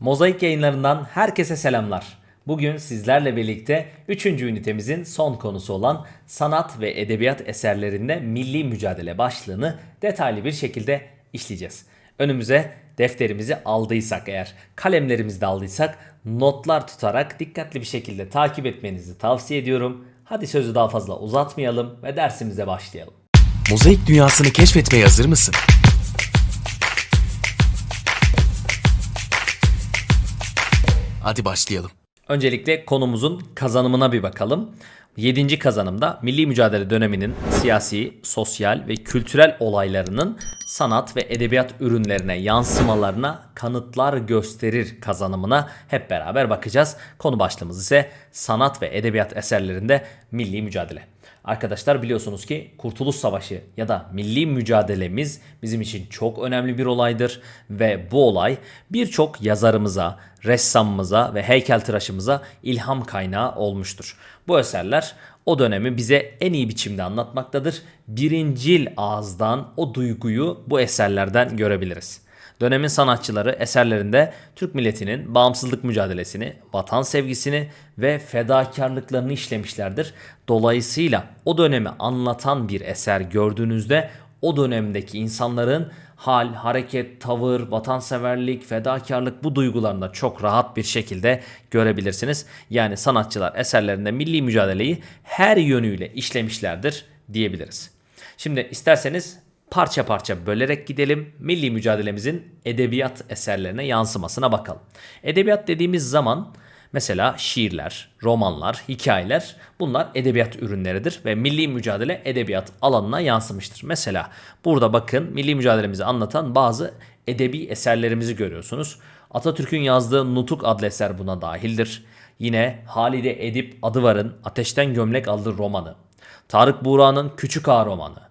Mozaik yayınlarından herkese selamlar. Bugün sizlerle birlikte 3. ünitemizin son konusu olan sanat ve edebiyat eserlerinde milli mücadele başlığını detaylı bir şekilde işleyeceğiz. Önümüze defterimizi aldıysak eğer, kalemlerimizi de aldıysak notlar tutarak dikkatli bir şekilde takip etmenizi tavsiye ediyorum. Hadi sözü daha fazla uzatmayalım ve dersimize başlayalım. Mozaik dünyasını keşfetmeye hazır mısın? Hadi başlayalım. Öncelikle konumuzun kazanımına bir bakalım. 7. kazanımda milli mücadele döneminin siyasi, sosyal ve kültürel olaylarının sanat ve edebiyat ürünlerine yansımalarına kanıtlar gösterir kazanımına hep beraber bakacağız. Konu başlığımız ise sanat ve edebiyat eserlerinde milli mücadele. Arkadaşlar biliyorsunuz ki Kurtuluş Savaşı ya da milli mücadelemiz bizim için çok önemli bir olaydır ve bu olay birçok yazarımıza, ressamımıza ve heykeltıraşımıza ilham kaynağı olmuştur. Bu eserler o dönemi bize en iyi biçimde anlatmaktadır. Birincil ağızdan o duyguyu bu eserlerden görebiliriz. Dönemin sanatçıları eserlerinde Türk milletinin bağımsızlık mücadelesini, vatan sevgisini ve fedakarlıklarını işlemişlerdir. Dolayısıyla o dönemi anlatan bir eser gördüğünüzde o dönemdeki insanların hal, hareket, tavır, vatanseverlik, fedakarlık bu duygularını da çok rahat bir şekilde görebilirsiniz. Yani sanatçılar eserlerinde milli mücadeleyi her yönüyle işlemişlerdir diyebiliriz. Şimdi isterseniz parça parça bölerek gidelim. Milli mücadelemizin edebiyat eserlerine yansımasına bakalım. Edebiyat dediğimiz zaman mesela şiirler, romanlar, hikayeler bunlar edebiyat ürünleridir ve milli mücadele edebiyat alanına yansımıştır. Mesela burada bakın milli mücadelemizi anlatan bazı edebi eserlerimizi görüyorsunuz. Atatürk'ün yazdığı Nutuk adlı eser buna dahildir. Yine Halide Edip Adıvar'ın Ateşten Gömlek adlı romanı. Tarık Buğra'nın Küçük Ağa romanı.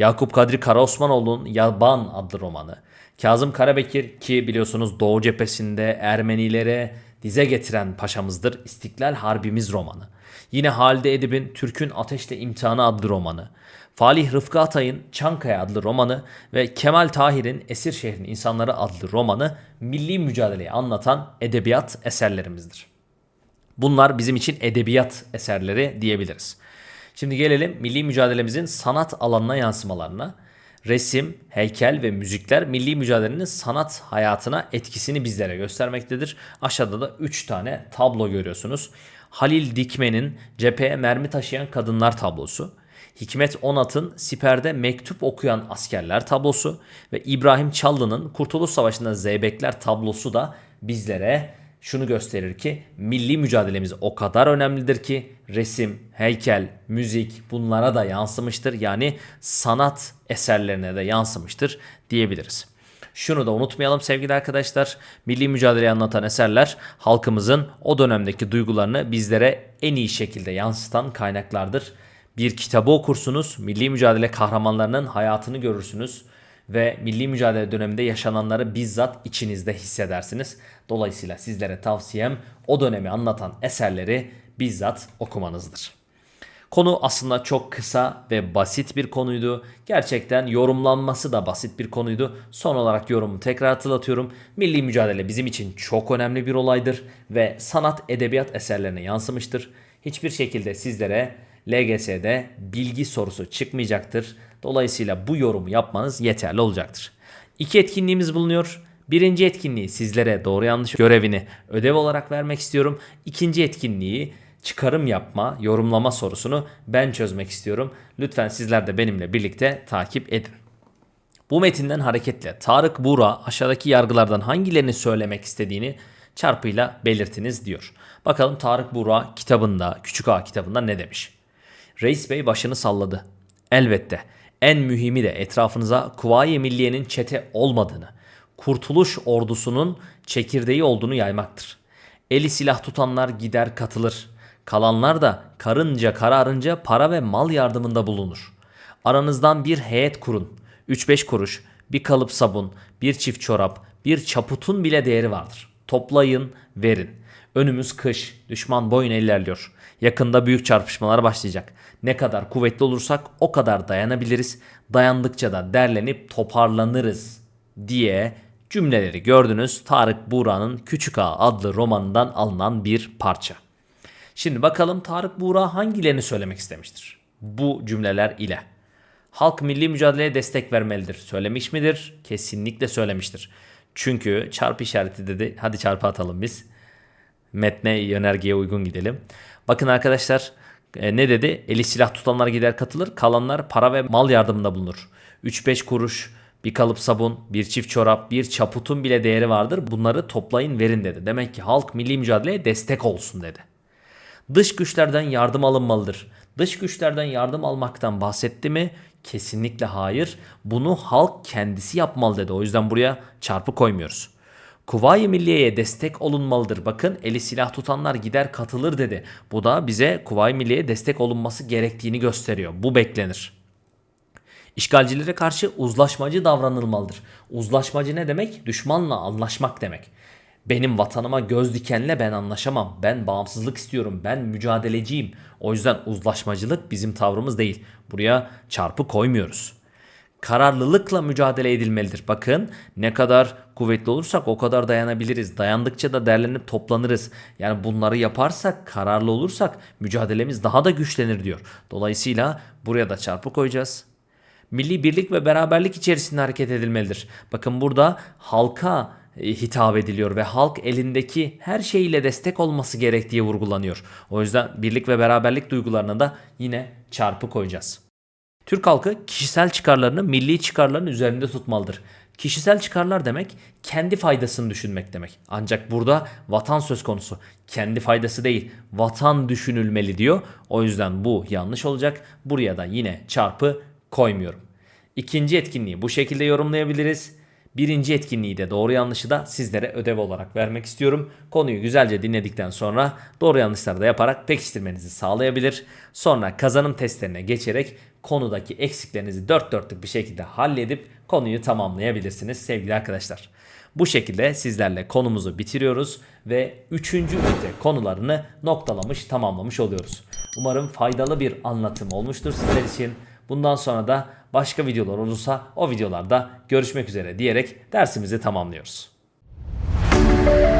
Yakup Kadri Karaosmanoğlu'nun Yaban adlı romanı. Kazım Karabekir ki biliyorsunuz Doğu cephesinde Ermenilere dize getiren paşamızdır. İstiklal Harbimiz romanı. Yine Halide Edip'in Türk'ün Ateşle İmtihanı adlı romanı. Falih Rıfkı Atay'ın Çankaya adlı romanı ve Kemal Tahir'in Esir Şehrin İnsanları adlı romanı milli mücadeleyi anlatan edebiyat eserlerimizdir. Bunlar bizim için edebiyat eserleri diyebiliriz. Şimdi gelelim milli mücadelemizin sanat alanına yansımalarına. Resim, heykel ve müzikler milli mücadelenin sanat hayatına etkisini bizlere göstermektedir. Aşağıda da 3 tane tablo görüyorsunuz. Halil Dikmen'in cepheye mermi taşıyan kadınlar tablosu. Hikmet Onat'ın siperde mektup okuyan askerler tablosu ve İbrahim Çallı'nın Kurtuluş Savaşı'nda zeybekler tablosu da bizlere şunu gösterir ki milli mücadelemiz o kadar önemlidir ki resim, heykel, müzik bunlara da yansımıştır. Yani sanat eserlerine de yansımıştır diyebiliriz. Şunu da unutmayalım sevgili arkadaşlar. Milli mücadeleyi anlatan eserler halkımızın o dönemdeki duygularını bizlere en iyi şekilde yansıtan kaynaklardır. Bir kitabı okursunuz, milli mücadele kahramanlarının hayatını görürsünüz ve milli mücadele döneminde yaşananları bizzat içinizde hissedersiniz. Dolayısıyla sizlere tavsiyem o dönemi anlatan eserleri bizzat okumanızdır. Konu aslında çok kısa ve basit bir konuydu. Gerçekten yorumlanması da basit bir konuydu. Son olarak yorumu tekrar hatırlatıyorum. Milli mücadele bizim için çok önemli bir olaydır ve sanat edebiyat eserlerine yansımıştır. Hiçbir şekilde sizlere LGS'de bilgi sorusu çıkmayacaktır. Dolayısıyla bu yorumu yapmanız yeterli olacaktır. İki etkinliğimiz bulunuyor. Birinci etkinliği sizlere doğru yanlış görevini ödev olarak vermek istiyorum. İkinci etkinliği çıkarım yapma, yorumlama sorusunu ben çözmek istiyorum. Lütfen sizler de benimle birlikte takip edin. Bu metinden hareketle Tarık Buğra aşağıdaki yargılardan hangilerini söylemek istediğini çarpıyla belirtiniz diyor. Bakalım Tarık Buğra kitabında, Küçük Ağa kitabında ne demiş? Reis Bey başını salladı. Elbette en mühimi de etrafınıza Kuvayi Milliye'nin çete olmadığını, kurtuluş ordusunun çekirdeği olduğunu yaymaktır. Eli silah tutanlar gider katılır. Kalanlar da karınca kararınca para ve mal yardımında bulunur. Aranızdan bir heyet kurun. 3-5 kuruş, bir kalıp sabun, bir çift çorap, bir çaputun bile değeri vardır. Toplayın, verin. Önümüz kış, düşman boyun ilerliyor. Yakında büyük çarpışmalar başlayacak. Ne kadar kuvvetli olursak o kadar dayanabiliriz. Dayandıkça da derlenip toparlanırız diye cümleleri gördünüz. Tarık Buğra'nın Küçük Ağa adlı romanından alınan bir parça. Şimdi bakalım Tarık Buğra hangilerini söylemek istemiştir? Bu cümleler ile. Halk milli mücadeleye destek vermelidir. Söylemiş midir? Kesinlikle söylemiştir. Çünkü çarpı işareti dedi. Hadi çarpı atalım biz. Metne yönergeye uygun gidelim. Bakın arkadaşlar e, ne dedi? Eli silah tutanlar gider katılır. Kalanlar para ve mal yardımında bulunur. 3-5 kuruş, bir kalıp sabun, bir çift çorap, bir çaputun bile değeri vardır. Bunları toplayın verin dedi. Demek ki halk milli mücadeleye destek olsun dedi. Dış güçlerden yardım alınmalıdır. Dış güçlerden yardım almaktan bahsetti mi? Kesinlikle hayır. Bunu halk kendisi yapmalı dedi. O yüzden buraya çarpı koymuyoruz. Kuvayi Milliye'ye destek olunmalıdır. Bakın eli silah tutanlar gider katılır dedi. Bu da bize Kuvayi Milliye'ye destek olunması gerektiğini gösteriyor. Bu beklenir. İşgalcilere karşı uzlaşmacı davranılmalıdır. Uzlaşmacı ne demek? Düşmanla anlaşmak demek. Benim vatanıma göz dikenle ben anlaşamam. Ben bağımsızlık istiyorum. Ben mücadeleciyim. O yüzden uzlaşmacılık bizim tavrımız değil. Buraya çarpı koymuyoruz. Kararlılıkla mücadele edilmelidir. Bakın ne kadar kuvvetli olursak o kadar dayanabiliriz. Dayandıkça da derlenip toplanırız. Yani bunları yaparsak, kararlı olursak mücadelemiz daha da güçlenir diyor. Dolayısıyla buraya da çarpı koyacağız milli birlik ve beraberlik içerisinde hareket edilmelidir. Bakın burada halka e, hitap ediliyor ve halk elindeki her şeyle destek olması gerektiği vurgulanıyor. O yüzden birlik ve beraberlik duygularına da yine çarpı koyacağız. Türk halkı kişisel çıkarlarını milli çıkarların üzerinde tutmalıdır. Kişisel çıkarlar demek kendi faydasını düşünmek demek. Ancak burada vatan söz konusu. Kendi faydası değil, vatan düşünülmeli diyor. O yüzden bu yanlış olacak. Buraya da yine çarpı koymuyorum. İkinci etkinliği bu şekilde yorumlayabiliriz. Birinci etkinliği de doğru yanlışı da sizlere ödev olarak vermek istiyorum. Konuyu güzelce dinledikten sonra doğru yanlışları da yaparak pekiştirmenizi sağlayabilir. Sonra kazanım testlerine geçerek konudaki eksiklerinizi dört dörtlük bir şekilde halledip konuyu tamamlayabilirsiniz sevgili arkadaşlar. Bu şekilde sizlerle konumuzu bitiriyoruz ve 3. ünite konularını noktalamış tamamlamış oluyoruz. Umarım faydalı bir anlatım olmuştur sizler için. Bundan sonra da başka videolar olursa o videolarda görüşmek üzere diyerek dersimizi tamamlıyoruz. Müzik